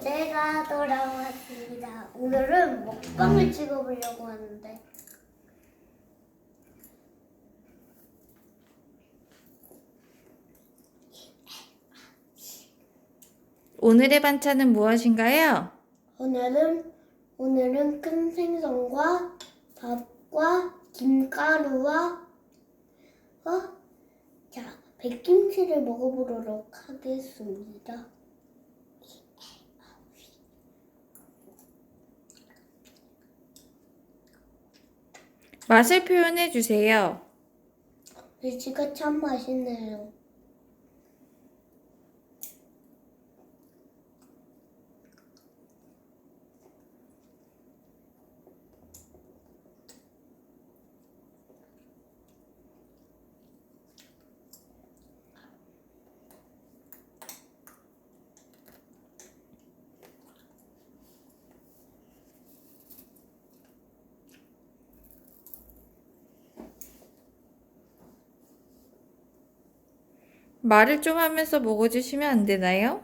제가 돌아왔습니다. 오늘은 먹방을 찍어보려고 하는데 오늘의 반찬은 무엇인가요? 오늘은 오늘은 큰 생선과 밥과 김가루와 어? 자 백김치를 먹어보도록 하겠습니다. 맛을 표현해 주세요. 멸치가 참 맛있네요. 말을 좀 하면서 먹어주시면 안 되나요?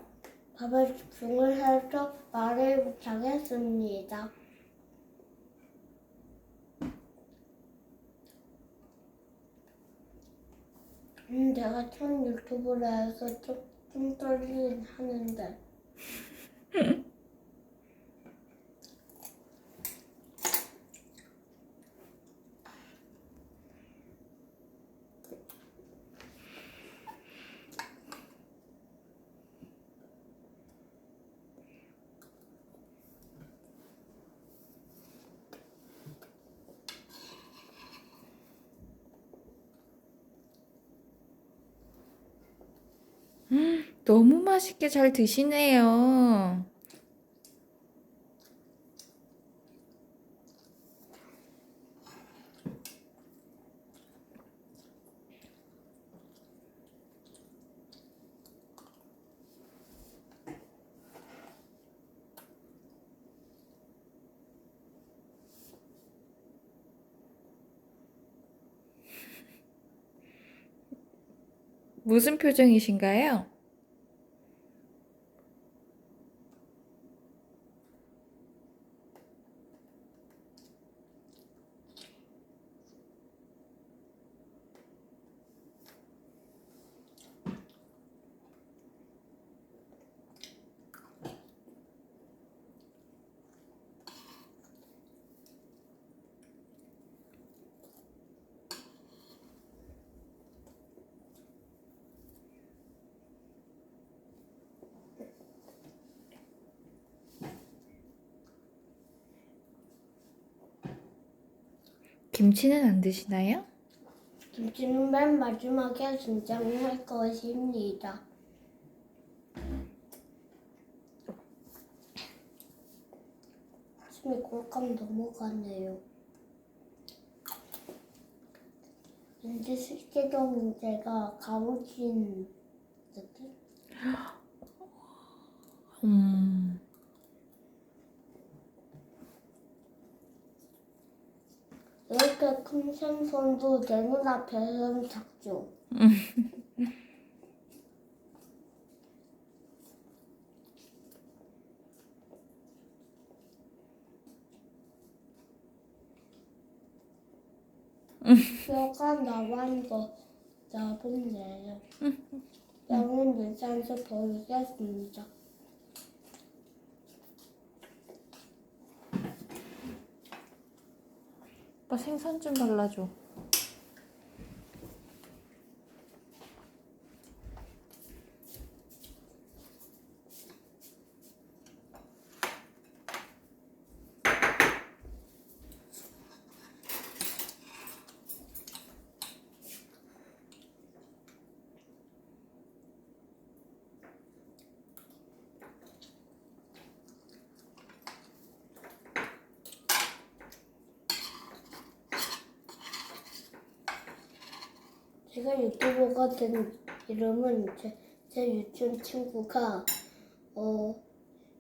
밥을 중을 해서 말을 못하겠습니다. 음, 내가 처음 유튜브를 해서 좀, 좀 떨리긴 하는데. 너무 맛있게 잘 드시네요. 무슨 표정이신가요? 김치는 안 드시나요? 김치는 맨 마지막에 진정할 것입니다. 침이 꼴깍 넘어가네요. 왠지 실제로 문제가 가오진 느낌? 음, 이렇게 큰 생선도 내 눈앞에서는 작죠. 뼈가 나만 거 나쁜데요. 양은 일산에서 버리겠습니다. 오빠 생선 좀 발라줘. 제가 유튜버가 된 이름은 제, 제 유치원 친구가 어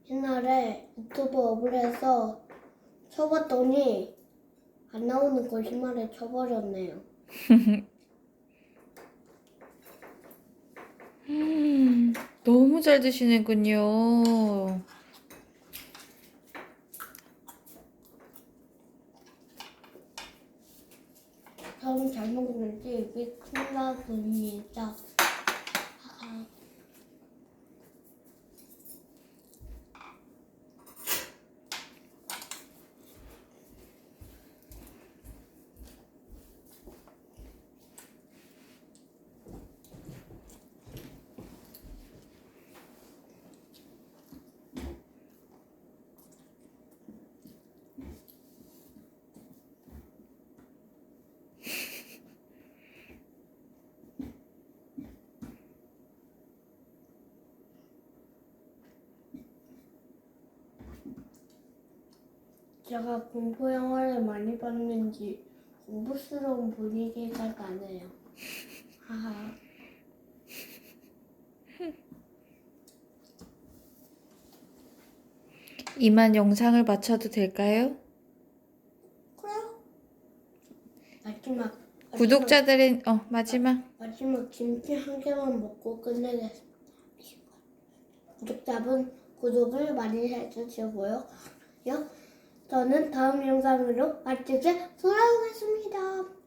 옛날에 유튜브 업을 해서 쳐봤더니 안 나오는 거짓말에 쳐버렸네요. 너무 잘 드시는군요. 저는 잘 먹었는데 왜 큰가 봅니다. 제가 공포 영화를 많이 봤는지 공부스러운 분위기가 나네요. 하하. 이만 영상을 마쳐도 될까요? 그래요? 마지막. 구독자들의 어 마지막 마지막 김치 한 개만 먹고 끝내겠습니다. 구독자분 구독을 많이 해주시고요. 요, 저는 다음 영상으로 맛집에 돌아오겠습니다.